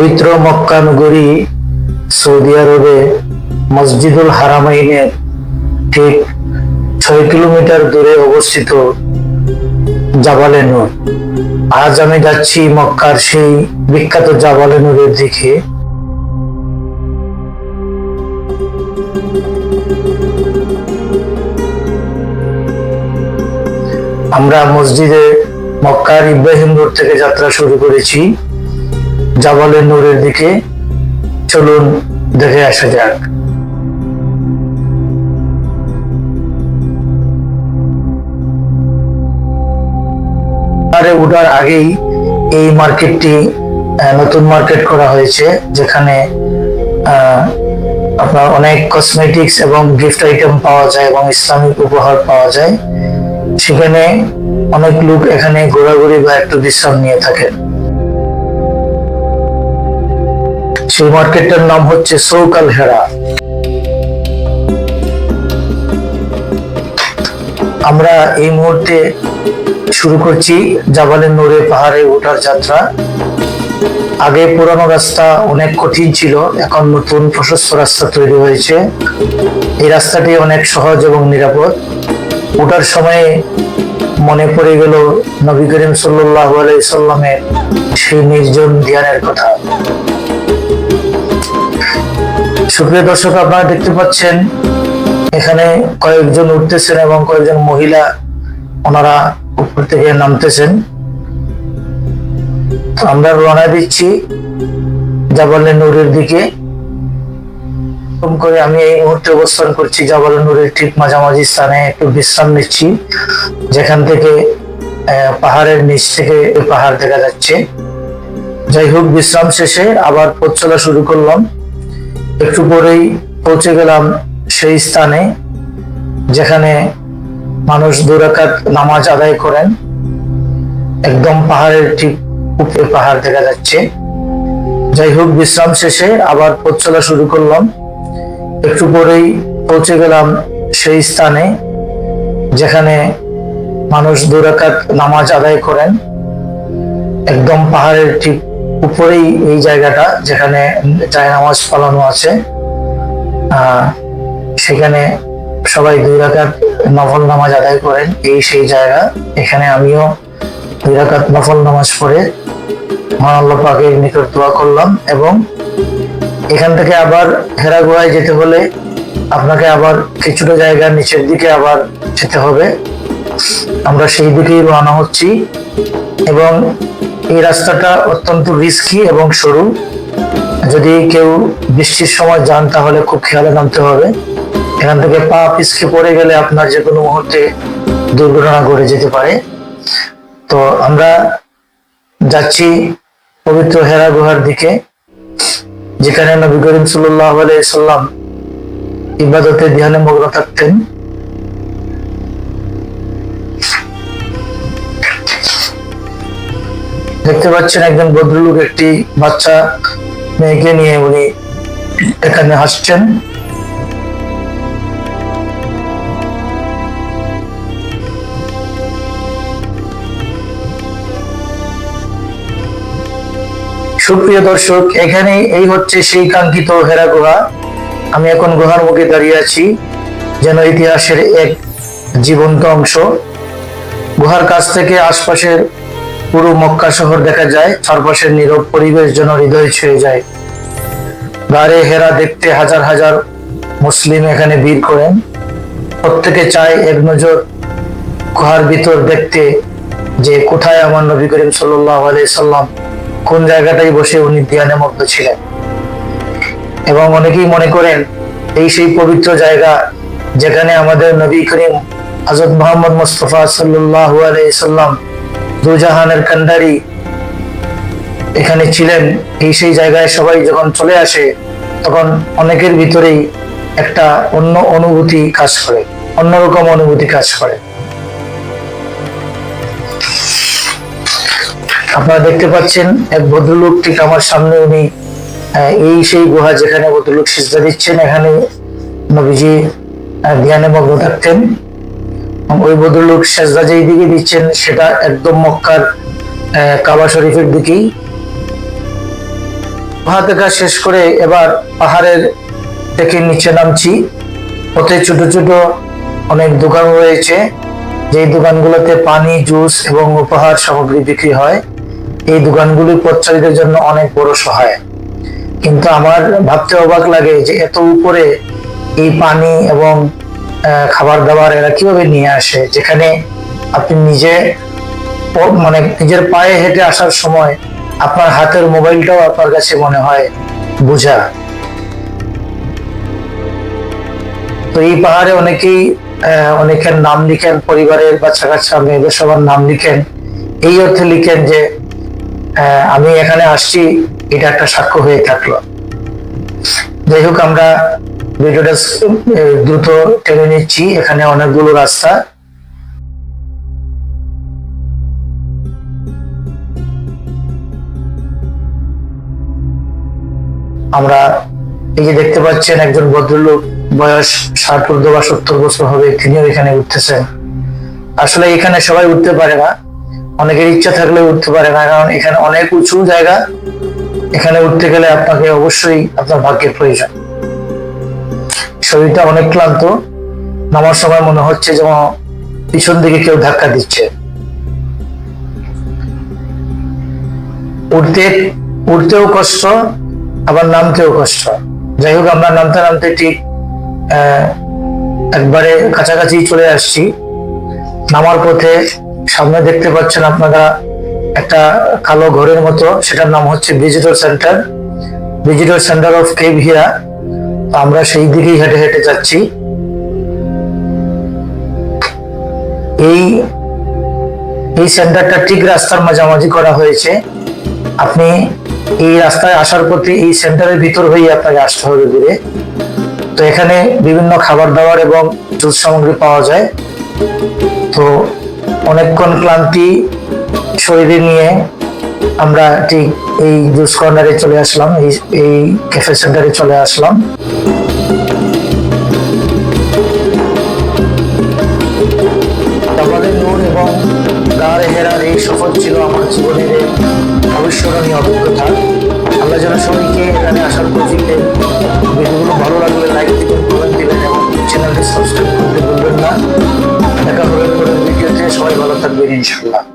পবিত্র মক্কা নগরী সৌদি আরবে মসজিদুল হারামাইনের ঠিক ছয় কিলোমিটার দূরে অবস্থিত জাবালে নূর। আজ আমি যাচ্ছি মক্কার সেই বিখ্যাত জাবালে নূরের দিকে। আমরা মসজিদে মক্কার ইব্রাহিম রোড থেকে যাত্রা শুরু করেছি। জাবালে নূরের দিকে চলুন দেখে আসা যাক। ওঠার আগেই এই মার্কেটটি নতুন মার্কেট করা হয়েছে, যেখানে আপনার অনেক কসমেটিক্স এবং গিফট আইটেম পাওয়া যায় এবং ইসলামিক উপহার পাওয়া যায়। সেখানে অনেক লোক এখানে ঘোরাঘুরি বা একটু বিশ্রাম নিয়ে থাকেন। সেই মার্কেটটার নাম হচ্ছে সৌকাল হেরা। আমরা এই মুহূর্তে শুরু করছি জাবালে নোরে পাহাড়ে ওঠার যাত্রা। আগে পুরানো রাস্তা অনেক কঠিন ছিল, এখন নতুন প্রশস্ত রাস্তা তৈরি হয়েছে। এই রাস্তাটি অনেক সহজ এবং নিরাপদ। ওঠার সময়ে মনে পড়ে গেল নবী করিম সাল্লাহ সাল্লামের সেই নির্জন ধ্যানের কথা। সুপ্রিয় দর্শক, আপনারা দেখতে পাচ্ছেন, এখানে কয়েকজন উঠতেছেন এবং কয়েকজন মহিলা ওনারা উপর থেকে নামতেছেন। আমরা রওনা দিচ্ছি জাবালে নূরের দিকে। করে আমি এই মুহূর্তে অবস্থান করছি জাবালে নূরের ঠিক মাঝামাঝি স্থানে, একটু বিশ্রাম নিচ্ছি, যেখান থেকে পাহাড়ের নিচ থেকে পাহাড় দেখা যাচ্ছে। যাই হোক, বিশ্রাম শেষে আবার পথ চলা শুরু করলাম। একটু পরেই পৌঁছে গেলাম সেই স্থানে যেখানে মানুষ দুরাকাত নামাজ আদায় করেন। একদম পাহাড়ের ঠিক উপরে পাহাড় দেখা যাচ্ছে। যাই হোক, বিশ্রাম শেষে আবার পথ শুরু করলাম। একটু পরেই পৌঁছে গেলাম সেই স্থানে যেখানে মানুষ দুরাকাত নামাজ আদায় করেন। একদম পাহাড়ের ঠিক উপরেই এই জায়গাটা যেখানে জায় নামাজ পালানো আছে। সেখানে সবাই দুই রাকাত নফল নামাজ আদায় করেন। এই সেই জায়গা। এখানে আমিও দুই রাকাত নফল নামাজ পড়ে মহানাল্লাহ পাকের নিকট দোয়া করলাম এবং এখান থেকে আবার হেরা যেতে হলে আপনাকে আবার কিছুটা জায়গা নিচের দিকে আবার যেতে হবে। আমরা সেই দিকেই রওনা হচ্ছি এবং এই রাস্তাটা অত্যন্ত রিস্কি এবং সরু। যদি কেউ বৃষ্টির সময় যান, তাহলে খুব খেয়ালে নামতে হবে। এখান থেকে পা পিছকে পড়ে গেলে আপনার যে কোনো মুহূর্তে দুর্ঘটনা ঘটে যেতে পারে। তো আমরা যাচ্ছি পবিত্র হেরা গুহার দিকে, যেখানে নবী করিম সাল্লাহ সাল্লাম ইবাদতে ধ্যানে মগ্ন থাকতেন। দেখতে পাচ্ছেন একজন ভদ্রলোক একটি বাচ্চা মেয়েকে নিয়ে উনি এখানে হাসছেন। সুপ্রিয় দর্শক এখানে এই হচ্ছে সেই কাঙ্ক্ষিত হেরা গুহা। আমি এখন গুহার মুখে দাঁড়িয়ে আছি, যেন ইতিহাসের এক জীবন্ত অংশ। গুহার কাছ থেকে আশপাশের পুরো মক্কা শহর দেখা যায় চারপাশের নীরব পরিবেশ যেন হৃদয় ছুঁয়ে যায়। গাড়ে হেরা দেখতে হাজার হাজার মুসলিম এখানে ভিড় করেন। প্রত্যেকে চায় এক নজর গুহার ভিতর দেখতে যে কোথায় আমার নবী করিম সাল্লাম, কোন জায়গাটায় বসে উনি ধ্যানে মগ্ন ছিলেন। এবং অনেকেই মনে করেন, এই সেই পবিত্র জায়গা যেখানে আমাদের নবী করিম হজরত মোহাম্মদ মুস্তফা সাল্লাহ সাল্লাম দুজাহানের কান্ডারি এখানে ছিলেন। এই সেই জায়গায় সবাই যখন চলে আসে, তখন অনেকের ভিতরেই একটা অন্য অনুভূতি কাজ করে, অন্যরকম অনুভূতি কাজ করে। আপনারা দেখতে পাচ্ছেন, এক ভদ্রলোক ঠিক আমার সামনে উনি এই সেই গুহা যেখানে ভদ্রলোক সিজদা দিচ্ছেন, এখানে নবীজি ধ্যানে মগ্ন থাকতেন। ওই ভদ্রলোক সেজদা যেই দিকে দিচ্ছেন, সেটা একদম মক্কার কাবা শরীফের দিকেই। হাতে কাজ শেষ করে এবার পাহাড়ের থেকে নিচে নামছি। পথে ছোট ছোট অনেক দোকান রয়েছে। যেই দোকানগুলোতে পানি, জুস এবং উপহার সামগ্রী বিক্রি হয়, এই দোকানগুলি পথচারীদের জন্য অনেক বড় সহায়। কিন্তু আমার ভাবতে অবাক লাগে যে এত উপরে এই পানি এবং খাবার দাবার এরা কীভাবে নিয়ে আসে? যেখানে আপনি নিজে মানে নিজের পায়ে হেঁটে আসার সময় আপনার হাতের মোবাইলটাও আপনার কাছে মনে হয় বোঝা। তো এই পাহাড়ে অনেকেই অনেকের নাম লিখেন, পরিবারের বাচ্চা কাচ্চা মেয়েদের সবার নাম লিখেন। এই অর্থে লিখেন যে আমি এখানে আসছি, এটা একটা সাক্ষ্য হয়ে থাকল। যাই হোক, আমরা ভিডিওটা দ্রুত টেনে নিচ্ছি। এখানে অনেকগুলো রাস্তা। আমরা এই দেখতে পাচ্ছেন, একজন ভদ্রলোক বয়স ষাট ঊর্ধ্ব বা সত্তর বছর হবে, তিনিও এখানে উঠতেছেন। আসলে এখানে সবাই উঠতে পারে না। অনেকের ইচ্ছা থাকলেও উঠতে পারে না, কারণ এখানে অনেক উঁচু জায়গা। এখানে উঠতে গেলে আপনাকে অবশ্যই আপনার ভাগ্যের প্রয়োজন। শরীরটা অনেক ক্লান্ত। নামার সময় মনে হচ্ছে যেন পিছন দিকে কেউ ধাক্কা দিচ্ছে। উঠতে, উঠতেও কষ্ট, আবার নামতেও কষ্ট। যাই হোক, আমরা নামতে নামতে ঠিক একবারে কাছাকাছি চলে আসছি। নামার পথে সামনে দেখতে পাচ্ছেন আপনারা একটা কালো ঘরের মতো। সেটার নাম হচ্ছে visitor center visitor center of cave Hira তো আমরা সেই দিকেই হেঁটে হেঁটে যাচ্ছি। এই এই সেন্টারটা ঠিক রাস্তার মাঝামাঝি করা হয়েছে। আপনি এই রাস্তায় আসার পথে এই সেন্টারের ভিতর হয়ে আপনাকে আসতে হবে ঘুরে তো এখানে বিভিন্ন খাবার দাবার এবং জুস সামগ্রী পাওয়া যায়। তো অনেকক্ষণ ক্লান্তি, শরীরে নিয়ে আমরা ঠিক এই জুস কর্নারে চলে আসলাম, এই এই ক্যাফে সেন্টারে চলে আসলাম। ছিল আমার জীবনের অবিস্মরণীয় অভিজ্ঞতা। আমরা যেন সবাইকে এখানে আসার তৌফিক ভিডিওগুলো ভালো লাগলে লাইক দিবেন কমেন্ট দিবেন এবং চ্যানেলটি সাবস্ক্রাইব করতে ভুলবেন না। দেখা ভিডিওতে। সবাই ভালো থাকবেন ইনশাল্লাহ